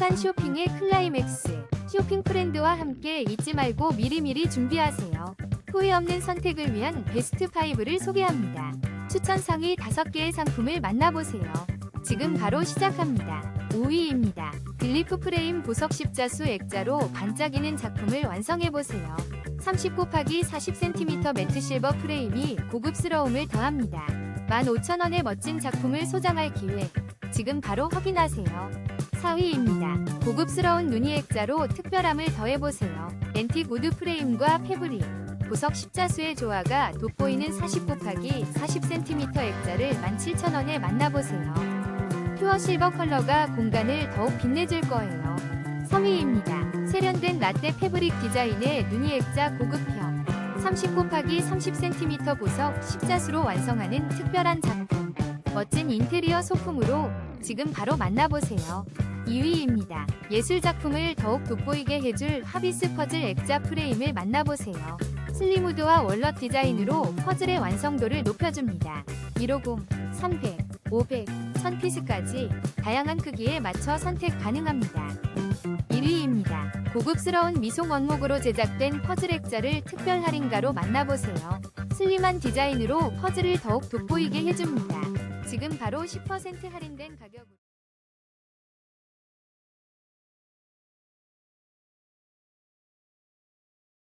행복한 쇼핑의 클라이맥스. 쇼핑 프렌드와 함께 잊지 말고 미리미리 준비하세요. 후회 없는 선택을 위한 베스트 5를 소개합니다. 추천 상위 5개의 상품을 만나보세요. 지금 바로 시작합니다. 5위입니다. 글리프 프레임 보석 십자수 액자로 반짝이는 작품을 완성해보세요. 30 곱하기 40cm 매트 실버 프레임이 고급스러움을 더합니다. 15,000원의 멋진 작품을 소장할 기회. 지금 바로 확인하세요. 4위입니다. 고급스러운 무늬 액자로 특별함을 더해보세요. 앤틱 우드 프레임과 패브릭, 보석 십자수의 조화가 돋보이는 40 곱하기 40cm 액자를 17,000원에 만나보세요. 퓨어 실버 컬러가 공간을 더욱 빛내줄 거예요. 3위입니다. 세련된 라떼 패브릭 디자인의 무늬 액자 고급형 30 곱하기 30cm 보석 십자수로 완성하는 특별한 작품. 멋진 인테리어 소품으로 지금 바로 만나보세요. 2위입니다. 예술 작품을 더욱 돋보이게 해줄 하비스 퍼즐 액자 프레임을 만나보세요. 슬리무드와 월넛 디자인으로 퍼즐의 완성도를 높여줍니다. 150, 300, 500, 1000피스까지 다양한 크기에 맞춰 선택 가능합니다. 1위입니다. 고급스러운 미송 원목으로 제작된 퍼즐 액자를 특별 할인가로 만나보세요. 슬림한 디자인으로 퍼즐을 더욱 돋보이게 해줍니다. 지금 바로 10% 할인된 가격으로